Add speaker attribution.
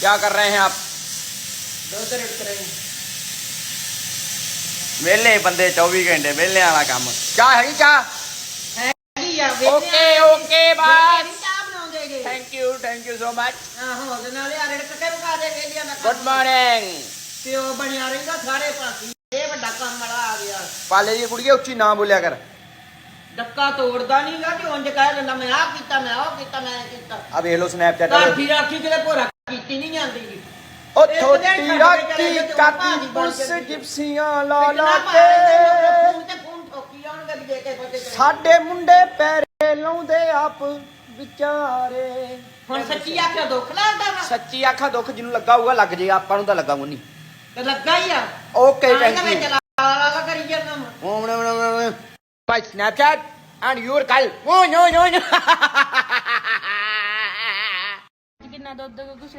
Speaker 1: क्या कर रहे हैं आप
Speaker 2: ਦੁੱਧ ਰਿੜਕ ਰਹੇ
Speaker 1: ਵਿਹਲੇ ਬੰਦੇ 24 ਘੰਟੇ ਵਿਹਲੇ ਵਾਲਾ ਕੰਮ ਚਾਹ ਹੈਗੀ ਚਾਹ
Speaker 2: ਹੈਗੀ ਆ
Speaker 1: ਓਕੇ ਓਕੇ ਬਾਸ
Speaker 2: ਚਾਹ ਬਣਾਉਂਦੇਗੇ
Speaker 1: thank you thank you so much
Speaker 2: ਆਹੋ ਉਹਦੇ ਨਾਲ ਆ ਰਿੜਕ ਕੇ ਪਕਾ ਦੇ ਵੇਲੀਆਂ ਦਾ
Speaker 1: ਗੁੱਡ ਮਾਰਨਿੰਗ
Speaker 2: ਪਿਓ ਬਣਿਆ ਰਹਿੰਦਾ ਸਾਰੇ ਪਾਸੇ ਇਹ ਵੱਡਾ ਕੰਮ ਵਾਲਾ ਆ ਗਿਆ
Speaker 1: ਪਾਲੇ ਦੀ ਕੁੜੀਏ ਉੱਚੀ ਨਾ ਬੋਲਿਆ ਕਰ
Speaker 2: ਡੱਕਾ ਤੋੜਦਾ ਨਹੀਂਗਾ ਤੇ ਉਂਝ ਕਹਿ ਦਿੰਦਾ ਮੈਂ ਆਹ ਕੀਤਾ ਮੈਂ ਉਹ ਕੀਤਾ ਮੈਂ ਇਹ ਕੀਤਾ।
Speaker 1: ਆ ਵੇਖ ਲਓ ਸਨੈਪਚੈਟ
Speaker 2: ਕਾਠੀ ਰਾਖੀ ਕਿਤੇ ਭੋਰਾ ਕੀਤੀ ਨਹੀਂ ਜਾਂਦੀ ਗੀ।
Speaker 1: ਉਹ
Speaker 2: ਇੱਕ ਦਿਨ
Speaker 1: ਥੋੜੀ
Speaker 2: ਛੱਡ ਕੇ
Speaker 1: ਰਾਤੀ
Speaker 2: ਤੇ
Speaker 1: ਕਾਤੀ
Speaker 2: ਭਾਜੀ ਬਣ
Speaker 1: ਪੁਲਿਸ
Speaker 2: ਜਾਂਦੀ।
Speaker 1: ਜਿਪਸੀਆਂ ਲਾ ਲਾ
Speaker 2: ਕਿੰਨਾ
Speaker 1: ਕੇ।
Speaker 2: ਤੇ ਠੋਕੀ ਜਾਣਗੇ ਵੀ ਦੇ ਕੇ
Speaker 1: ਸਾਡੇ ਮੁੰਡੇ ਪੈਰੇ ਲਾਉਂਦੇ ਆਪ ਵਿਚਾਰੇ।
Speaker 2: ਹੁਣ ਸੱਚੀ ਆਖਿਆ ਦੁੱਖ ਲੱਗਦਾ ਵਾ?
Speaker 1: ਸੱਚੀ ਆਖਾ ਦੁੱਖ ਜਿਹਨੂੰ ਲੱਗਾ ਹੋਊਗਾ ਲੱਗ ਜੇ ਆਪਾਂ ਨੂੰ ਤਾਂ ਲੱਗਾ ਕੋਈ ਨਹੀਂ
Speaker 2: ਤੇ ਲੱਗਾ ਹੀ ਆ।
Speaker 1: ਓਕੇ
Speaker 2: ਤਾਂ
Speaker 1: ਥੈਂਕ ਯੂ
Speaker 2: ਚਲਾ ਲਾ ਕਰੀ ਜਾਂਦਾ ਵਾਂ।
Speaker 1: by Snapchat and your Kyle. Oh, no, no, no.
Speaker 3: कितना दो दोगे कुछ